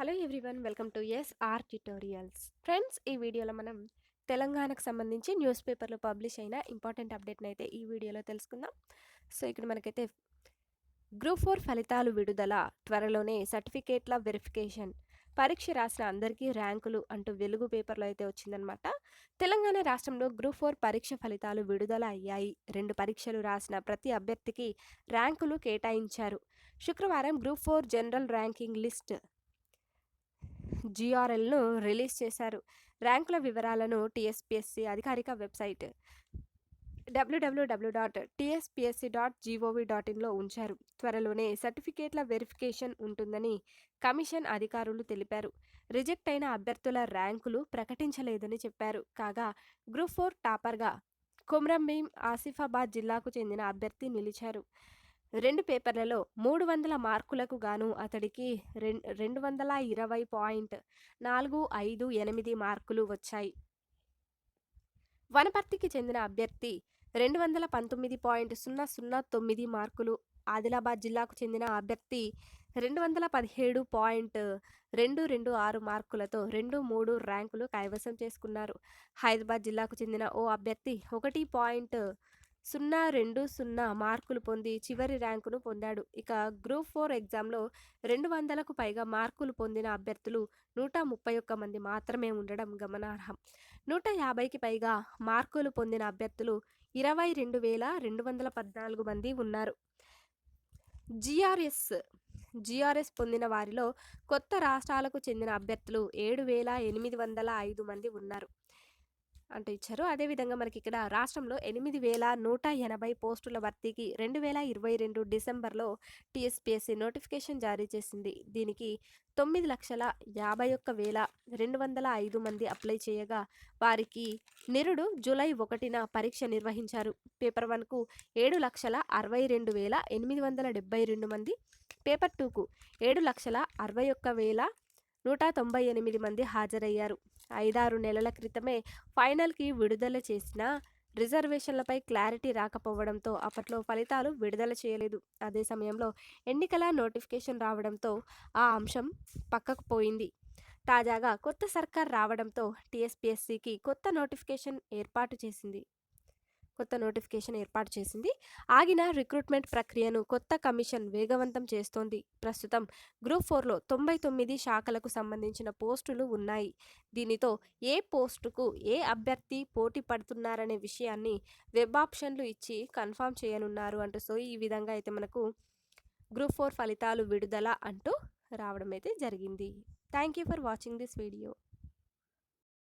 Hello everyone welcome to S R tutorials. Friends ఈ వీడియోలో మనం తెలంగాణకు సంబంధించి న్యూస్ పేపర్లో పబ్లిష్ అయిన ఇంపార్టెంట్ అప్డేట్ని అయితే ఈ వీడియోలో తెలుసుకుందాం. సో ఇక్కడ మనకైతే గ్రూప్ ఫోర్ ఫలితాలు విడుదల త్వరలోనే సర్టిఫికేట్ల వెరిఫికేషన్ పరీక్ష రాసిన అందరికీ ర్యాంకులు అంటూ వెలుగు పేపర్లో అయితే వచ్చిందనమాట తెలంగాణ రాష్ట్రంలో గ్రూప్ ఫోర్ పరీక్ష ఫలితాలు విడుదల అయ్యాయి. రెండు పరీక్షలు రాసిన ప్రతి అభ్యర్థికి ర్యాంకులు కేటాయించారు. శుక్రవారం group four general ranking list జిఆర్ఎల్ను release చేశారు. ర్యాంకుల వివరాలను టీఎస్పీఎస్సీ అధికారిక website W W W dot TSPSC dot G O V dot ఇన్లో ఉంచారు. త్వరలోనే సర్టిఫికేట్ల వెరిఫికేషన్ ఉంటుందని కమిషన్ అధికారులు తెలిపారు. రిజెక్ట్ అయిన అభ్యర్థుల ర్యాంకులు ప్రకటించలేదని చెప్పారు. కాగా గ్రూప్ ఫోర్ టాపర్గా కుమ్రంభీం ఆసిఫాబాద్ జిల్లాకు చెందిన అభ్యర్థి నిలిచారు. రెండు పేపర్లలో మూడు వందల మార్కులకు గాను అతడికి రెండు రెండు వందల ఇరవై పాయింట్ నాలుగు ఐదు ఎనిమిది మార్కులు వచ్చాయి. వనపర్తికి చెందిన అభ్యర్థి రెండు వందల పంతొమ్మిది పాయింట్ సున్నా సున్నా తొమ్మిది మార్కులు ఆదిలాబాద్ జిల్లాకు చెందిన అభ్యర్థి రెండు వందల పదిహేడు పాయింట్ రెండు రెండు ఆరు మార్కులతో రెండు మూడు ర్యాంకులు కైవసం చేసుకున్నారు. హైదరాబాద్ జిల్లాకు చెందిన ఓ అభ్యర్థి ఒకటి పాయింట్ సున్నా రెండు సున్నా మార్కులు పొంది చివరి ర్యాంకును పొందాడు. ఇక గ్రూప్ ఫోర్ ఎగ్జామ్లో రెండు వందలకు పైగా మార్కులు పొందిన అభ్యర్థులు నూట ముప్పై ఒక్క మంది మాత్రమే ఉండడం గమనార్హం. నూట యాభైకి పైగా మార్కులు పొందిన అభ్యర్థులు ఇరవై రెండు వేల రెండు వందల పద్నాలుగు మంది ఉన్నారు. జిఆర్ఎస్ జిఆర్ఎస్ పొందిన వారిలో కొత్త రాష్ట్రాలకు చెందిన అభ్యర్థులు ఏడు వేల ఎనిమిది వందల ఐదు మంది ఉన్నారు. అంటే ఇచ్చారు. అదేవిధంగా మనకి ఇక్కడ రాష్ట్రంలో ఎనిమిది వేల నూట ఎనభై పోస్టుల భర్తీకి రెండు వేల ఇరవై రెండు డిసెంబర్లో టీఎస్పీఎస్సీ నోటిఫికేషన్ జారీ చేసింది. దీనికి తొమ్మిది లక్షల యాభై ఒక్క వేల రెండు వందల ఐదు మంది అప్లై చేయగా వారికి నిరుడు జూలై ఒకటిన పరీక్ష నిర్వహించారు. పేపర్ వన్కు ఏడు లక్షల అరవై రెండు వేల ఎనిమిది వందల డెబ్బై రెండు మంది పేపర్ టూకు ఏడు లక్షల అరవై ఒక్క వేల నూట తొంభై ఎనిమిది మంది హాజరయ్యారు. ఐదారు నెలల క్రితమే ఫైనల్కి విడుదల చేసిన రిజర్వేషన్లపై క్లారిటీ రాకపోవడంతో అప్పట్లో ఫలితాలు విడుదల చేయలేదు. అదే సమయంలో ఎన్నికల నోటిఫికేషన్ రావడంతో ఆ అంశం పక్కకు పోయింది. తాజాగా కొత్త సర్కార్ రావడంతో టీఎస్పీఎస్సీకి కొత్త నోటిఫికేషన్ ఏర్పాటు చేసింది. కొత్త నోటిఫికేషన్ ఏర్పాటు చేసింది. ఆగిన రిక్రూట్మెంట్ ప్రక్రియను కొత్త కమిషన్ వేగవంతం చేస్తోంది. ప్రస్తుతం గ్రూప్ ఫోర్లో తొంభై తొమ్మిది శాఖలకు సంబంధించిన పోస్టులు ఉన్నాయి. దీనితో ఏ పోస్టుకు ఏ అభ్యర్థి పోటీ పడుతున్నారనే విషయాన్ని వెబ్ ఆప్షన్లు ఇచ్చి కన్ఫామ్ చేయనున్నారు అంటూ సో ఈ విధంగా అయితే మనకు గ్రూప్ ఫోర్ ఫలితాలు విడుదల అంటూ రావడం అయితే జరిగింది. Thank you for watching this video.